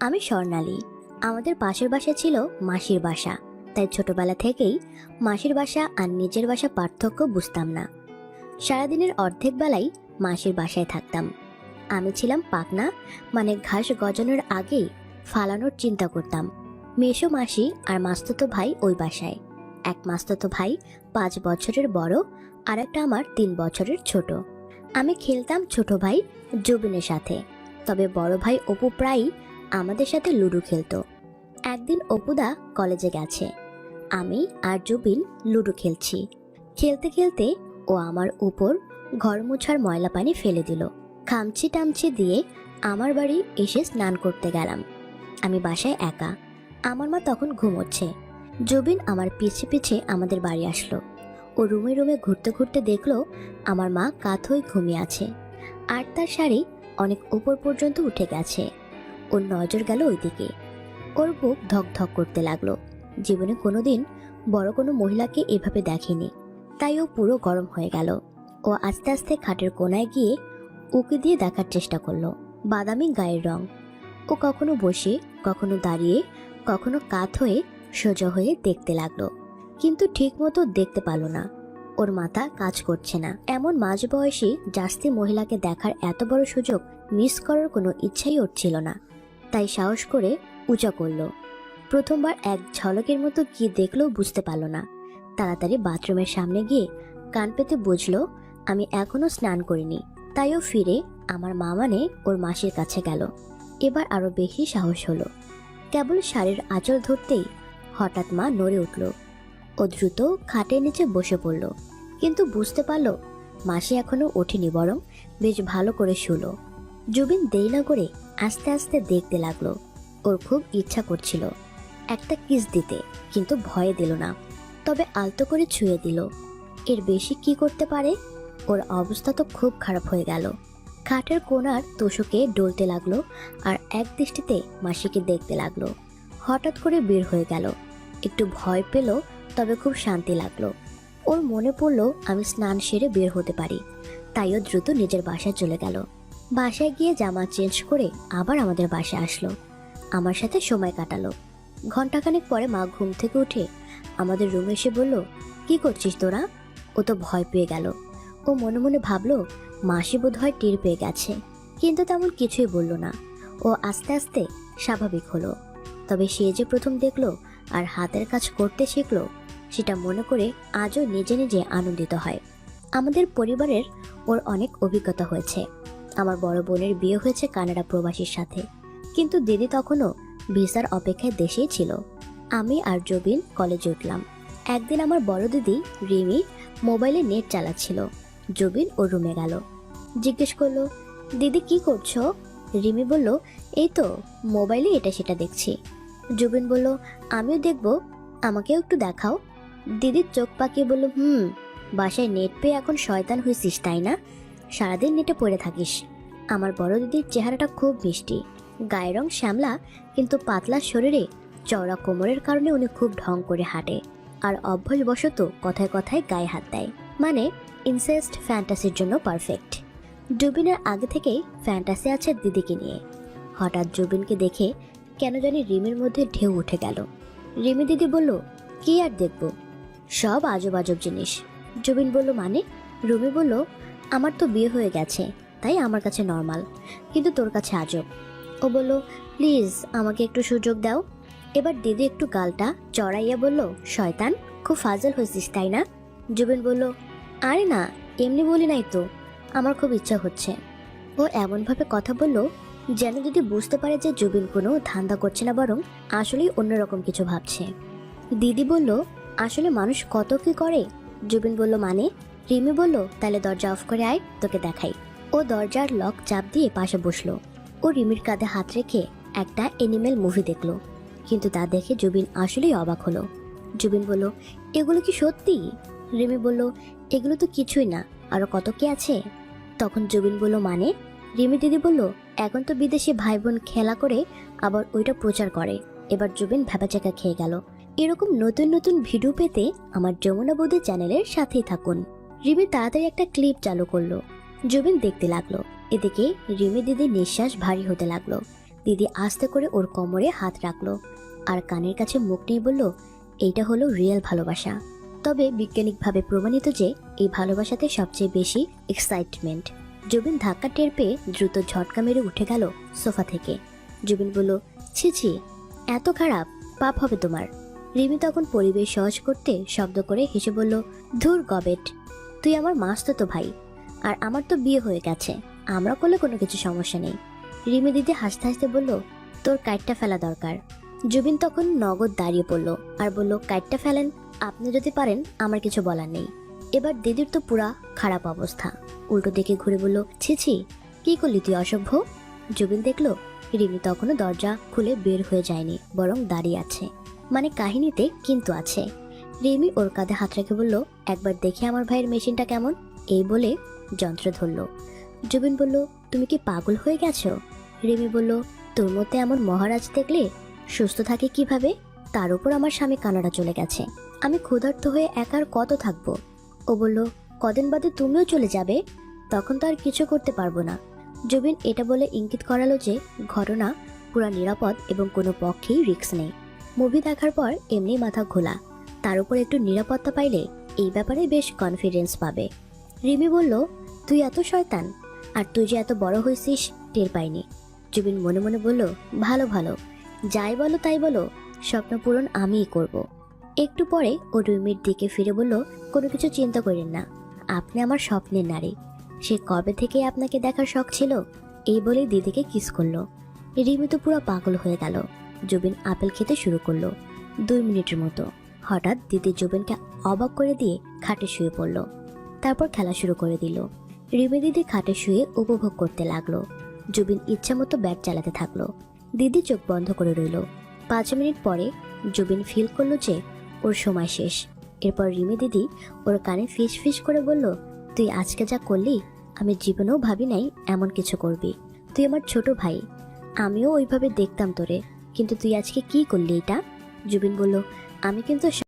আমি স্বর্ণালী। আমাদের পাশের বাসা ছিল মাসির বাসা। তাই ছোটবেলা থেকেই মাসির বাসা আর নিজের বাসা পার্থক্য বুঝতাম না। সারাদিনের অর্ধেক বেলাই মাসির বাসায় থাকতাম। আমি ছিলাম পাকনা মানে ঘাস গজানোর আগেই ফালানোর চিন্তা করতাম। মেশো মাসি আর মাস্ততো ভাই ওই বাসায়। এক মাস্ততো ভাই পাঁচ বছরের বড় আর একটা আমার তিন বছরের ছোট। আমি খেলতাম ছোট ভাই জুবিনের সাথে। তবে বড় ভাই অপু প্রায়ই আমাদের সাথে লুডো খেলতো। একদিন অপুদা কলেজে গেছে। আমি আর জুবিন লুডো খেলছি। খেলতে খেলতে ও আমার উপর ঘর মোছার ময়লা পানি ফেলে দিল। খামচি টামচি দিয়ে আমার বাড়ি এসে স্নান করতে গেলাম। আমি বাসায় একা। আমার মা তখন ঘুমোচ্ছে। জুবিন আমার পিছে পিছে আমাদের বাড়ি আসলো। ও রুমে রুমে ঘুরতে ঘুরতে দেখল আমার মা কাত হয়ে ঘুমিয়ে আছে। আর তার শাড়ি অনেক উপর পর্যন্ত উঠে গেছে। ওর নজর গেল ওইদিকে। ওর বুক ধক ধক করতে লাগল। জীবনে কোনোদিন বড় কোনো মহিলাকে এভাবে দেখেনি। তাই ও পুরো গরম হয়ে গেল। ও আস্তে আস্তে খাটের কোনায় গিয়ে উকি দিয়ে দেখার চেষ্টা করল। বাদামি গায়ের রং। ও কখনো বসে, কখনো দাঁড়িয়ে, কখনো কাত হয়ে, সোজা হয়ে দেখতে লাগল। কিন্তু ঠিক মতো দেখতে পারল না। ওর মাথা কাজ করছে না। এমন মাঝবয়সী, জাস্তি মহিলাকে দেখার এত বড় সুযোগ মিস করার কোনো ইচ্ছাই ওর ছিল না। তাই সাহস করে উঁচা করল। প্রথমবার এক ঝলকের মতো কি দেখলেও বুঝতে পারল না। তাড়াতাড়ি বাথরুমের সামনে গিয়ে কান পেতে বুঝলো, আমি এখনও স্নান করিনি। তাই ও ফিরে আমার মা মানে ওর মাসির কাছে গেল। এবার আরও বেশি সাহস হলো। কেবল শাড়ির আঁচল ধরতেই হঠাৎ মা নড়ে উঠল। ও দ্রুত খাটের নিচে বসে পড়ল। কিন্তু বুঝতে পারল, মাসি এখনও ওঠেনি, বরং বেশ ভালো করে শুলো। জুবিন দেরি না করে আস্তে আস্তে দেখতে লাগল। ওর খুব ইচ্ছা করছিল একটা কিস দিতে, কিন্তু ভয়ে দিল না। তবে আলতো করে ছুঁয়ে দিল। এর বেশি কি করতে পারে? ওর অবস্থা তো খুব খারাপ হয়ে গেল। খাটের কোণার তোষকে ডলতে লাগল আর এক দৃষ্টিতে মাসিকে দেখতে লাগল। হঠাৎ করে বের হয়ে গেল। একটু ভয় পেল, তবে খুব শান্তি লাগল। ওর মনে পড়ল, আমি স্নান সেরে বের হতে পারি। তাই ও দ্রুত নিজের বাসায় চলে গেল। বাসায় গিয়ে জামা চেঞ্জ করে আবার আমাদের বাসায় আসলো। আমার সাথে সময় কাটালো। ঘন্টাখানেক পরে মা ঘুম থেকে উঠে আমাদের রুমে এসে বলল, কি করছিস তোরা? ও তো ভয় পেয়ে গেল। ও মনে মনে ভাবলো, মাসি বোধ হয় টের পেয়ে গেছে। কিন্তু তেমন কিছুই বলল না। ও আস্তে আস্তে স্বাভাবিক হলো। তবে সে যে প্রথম দেখল আর হাতের কাজ করতে শিখলো, সেটা মনে করে আজও নিজে নিজে আনন্দিত হয়। আমাদের পরিবারের ওর অনেক অভিজ্ঞতা হয়েছে। আমার বড় বোনের বিয়ে হয়েছে কানাডা প্রবাসীর সাথে। কিন্তু দিদি তখনও ভিসার অপেক্ষায় দেশেই ছিল। আমি আর জবিন কলেজে উঠলাম। একদিন আমার বড় দিদি, রিমি, মোবাইলে নেট চালাচ্ছিল। জবিন ও রুমে গেল। জিজ্ঞেস করল, দিদি, কি করছ? রিমি বলল, এই তো, মোবাইলে এটা সেটা দেখছি। জুবিন বলল, আমিও দেখব, আমাকেও একটু দেখাও। দিদির চোখ পাকিয়ে বলল, হুম, বাসায় নেট পেয়ে এখন শয়তান হয়েছিস, তাই না? সারাদিন নেটে পড়ে থাকিস। আমার বড় দিদির চেহারাটা খুব মিষ্টি। গায়ের রং শ্যামলা, কিন্তু পাতলা শরীরে চওড়া কোমরের কারণে উনি খুব ঢং করে হাঁটে। আর অভ্যাসবশত কথায় কথায় গায়ে হাত দেয়। মানে ইনসেস্ট ফ্যান্টাসির জন্য পারফেক্ট জুবিনের আগে থেকেই ফ্যান্টাসি আছে দিদিকে নিয়ে। হঠাৎ জুবিনকে দেখে কেন জানি রিমির মধ্যে ঢেউ উঠে গেল। রিমি দিদি বলল, কি আর দেখব? সব আজব আজব জিনিস। জুবিন বলল মানে? রুমি বলল আমার তো বিয়ে হয়ে গেছে, তাই আমার কাছে নর্মাল কিন্তু তোর কাছে আজব। ও বলল, প্লিজ, আমাকে একটু সুযোগ দাও। এবার দিদি একটু গালটা চড়াইয়া বলল, শয়তান, খুব ফাজল হয়েছিস তাই না? জুবিন বলল, আরে না, এমনি বলি নাই তো, আমার খুব ইচ্ছা হচ্ছে। ও এমনভাবে কথা বলল, যেন যদি বুঝতে পারে যে জুবিন কোনো ধান্দা করছে না, বরং আসলেই অন্যরকম কিছু ভাবছে। দিদি বলল, আসলে মানুষ কত কি করে? জুবিন বলল মানে? রিমি বলল, তাহলে দরজা অফ করে আয়, তোকে দেখাই। ও দরজার লক চাপ দিয়ে পাশে বসল। ও রিমির কাঁধে হাত রেখে একটা এনিমেল মুভি দেখল। কিন্তু তা দেখে জুবিন আসলেই অবাক হলো। জুবিন বলল, এগুলো কি সত্যি? রিমি বলল, এগুলো তো কিছুই না। আরও কত কি আছে? তখন জুবিন বলল মানে? রিমি দিদি বলল, এখন তো বিদেশি ভাই বোন খেলা করে আবার ওইটা প্রচার করে। এবার জুবিন ভেবাচাকা খেয়ে গেল। এরকম নতুন নতুন ভিডিও পেতে আমার যমুনা বৌদি চ্যানেলের সাথেই থাকুন। রিমি তাড়াতাড়ি একটা ক্লিপ চালু করল। জুবিন দেখতে লাগল। এদিকে রিমি দিদির নিঃশ্বাস ভারী হতে লাগল। দিদি আস্তে করে ওর কোমরে হাত রাখল আর কানের কাছে মুখ নিয়ে বলল, এইটা হলো রিয়েল ভালোবাসা। তবে বিজ্ঞানিকভাবে প্রমাণিত যে এই ভালোবাসাতে সবচেয়ে বেশি এক্সাইটমেন্ট জুবিন ধাক্কা টের পেয়ে দ্রুত ঝটকা মেরে উঠে গেল সোফা থেকে। জুবিন বলল, ছি ছি, এত খারাপ, পাপ হবে তোমার। রিমি তখন পরিবেশ সহজ করতে শব্দ করে হেসে বলল, ধুর গবেট। তুই আমার মাস্তো তো ভাই, আর আমার তো বিয়ে হয়ে গেছে, আমরা করলে কোনো কিছু সমস্যা নেই। রিমি দিদি হাসতে হাসতে বলল, তোর কাইটটা ফেলা দরকার। জুবিন তখন নগদ দাঁড়িয়ে পড়ল আর বলল, কাইটটা ফেলেন, আপনি যদি পারেন, আমার কিছু বলার নেই। এবার দিদির তো পুরা খারাপ অবস্থা। উল্টো দিকে ঘুরে বলল, ছি ছি, কি করলি তুই, অসভ্য? জুবিন দেখল, রিমি তখনও দরজা খুলে বের হয়ে যায়নি, বরং দাঁড়িয়ে আছে। মানে কাহিনীতে কিন্তু আছে। রিমি ওর কাঁধে হাত রেখে বলল, একবার দেখে আমার ভাইয়ের মেশিনটা কেমন। এই বলে যন্ত্র ধরল। জুবিন বলল, তুমি কি পাগল হয়ে গেছো? রিমি বলল, তোর মধ্যে এমন মহারাজ দেখলে সুস্থ থাকে কীভাবে? তার উপর আমার স্বামী কানাডা চলে গেছে। আমি ক্ষুধার্ত হয়ে একার কত থাকব? ও বলল, কদিন বাদে তুমিও চলে যাবে। তখন তো আর কিছু করতে পারব না। জুবিন এটা বলে ইঙ্গিত করালো যে ঘটনা পুরা নিরাপদ এবং কোনো পক্ষেই রিস্ক নেই। মুভি দেখার পর এমনি মাথা ঘোলা। তার উপর একটু নিরাপত্তা পাইলে এই ব্যাপারে বেশ কনফিডেন্স পাবে। রিমি বলল, তুই এত শয়তান, আর তুই যে এত বড় হয়েছিস টের পাইনি। জুবিন মনে মনে বলল, ভালো ভালো, যাই বলো তাই বলো, স্বপ্ন পূরণ আমিই করব। একটু পরে ও রুমির দিকে ফিরে বলল, কোনো কিছু চিন্তা করেন না, আপনি আমার স্বপ্নের নারী। সে কবে থেকে আপনাকে দেখার শখ ছিল? এই বলে দিদিকে কিস করল। রিমি তো পুরো পাগল হয়ে গেল। জুবিন আপেল খেতে শুরু করল, দুই মিনিটের মতো। হঠাৎ দিদি জুবিনকে অবাক করে দিয়ে খাটে শুয়ে পড়ল। তারপর খেলা শুরু করে দিল। রিমি দিদি খাটে শুয়ে উপভোগ করতে লাগল। জুবিন ইচ্ছা মতো ব্যাট চালাতে থাকল। দিদি চোখ বন্ধ করে রইল। পাঁচ মিনিট পরে জুবিন ফিল করল যে ওর সময় শেষ। এরপর রিমি দিদি ওর কানে ফিস ফিস করে বলল, তুই আজকে যা করলি, আমি জীবনেও ভাবি নাই এমন কিছু করবি। তুই আমার ছোট ভাই। আমিও ওইভাবে দেখতাম তোরে, কিন্তু তুই আজকে কি করলি এটা? জুবিন বলল আমি কিন্তু